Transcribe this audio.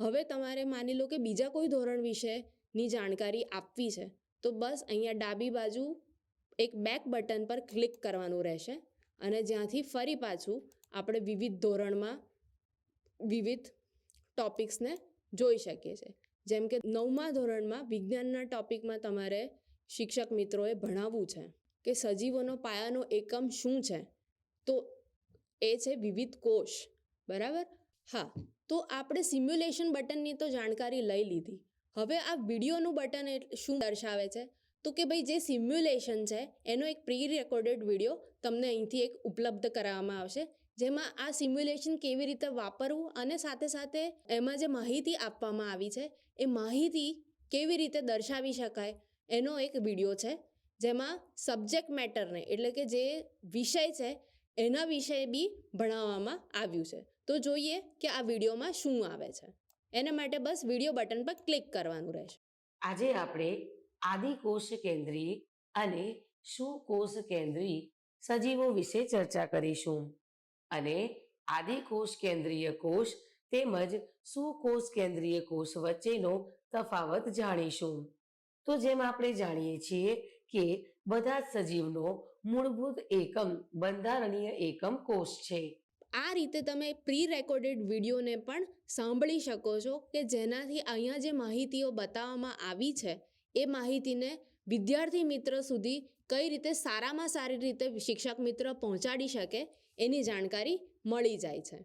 હવે તમારે માની લો કે બીજા કોઈ ધોરણ વિશેની જાણકારી આપવી છે, તો બસ અહીંયા ડાબી બાજુ એક બેક બટન પર ક્લિક કરવાનું રહેશે અને જ્યાંથી ફરી પાછું આપણે વિવિધ ધોરણમાં વિવિધ ટોપિક્સને જોઈ શકીએ છીએ. જેમ કે નવમા ધોરણમાં વિજ્ઞાનના ટોપિકમાં તમારે શિક્ષક મિત્રોએ ભણાવવું છે કે સજીવોનો પાયાનો એકમ શું છે, તો એ છે વિવિધ કોષ. બરાબર? હા. તો આપણે સિમ્યુલેશન બટનની તો જાણકારી લઈ લીધી. હવે આ વિડીયોનું બટન શું દર્શાવે છે? તો કે ભાઈ જે સિમ્યુલેશન છે, એનો એક પ્રી રેકોર્ડેડ વીડિયો તમને અહીંથી એક ઉપલબ્ધ કરાવવામાં આવશે. જેમાં આ સિમ્યુલેશન કેવી રીતે વાપરવું અને સાથે સાથે એમાં જે માહિતી આપવામાં આવી છે, એ માહિતી કેવી રીતે દર્શાવી શકાય, એનો એક વીડિયો છે. જેમાં સબ્જેક્ટ મેટરને એટલે કે જે વિષય છે એના વિશે બી ભણાવવામાં આવ્યું છે. તો જોઈએ કે આ વિડીયોમાં શું આવે છે. એના માટે બસ વીડિયો બટન પર ક્લિક કરવાનું રહેશે. આજે આપણે આદિકોષ કેન્દ્રી અને સુકોષ કેન્દ્રી સજીવો વિશે ચર્ચા કરીશું. અને આદિકોષ કેન્દ્રીય કોષ તેમજ સુકોષ કેન્દ્રીય કોષ વચ્ચેનો તફાવત જાણીશું. તો જેમ આપણે જાણીએ છીએ કે બધા સજીવનો મૂળભૂત એકમ, બંધારણીય એકમ કોષ છે. આ રીતે તમે પ્રી રેકોર્ડેડ વિડીયોને પણ સાંભળી શકો છો કે જેનાથી અહીંયા જે માહિતીઓ બતાવવામાં આવી છે, એ માહિતીને વિદ્યાર્થી મિત્ર સુધી કઈ રીતે સારામાં સારી રીતે શિક્ષક મિત્ર પહોંચાડી શકે એની જાણકારી મળી જાય છે.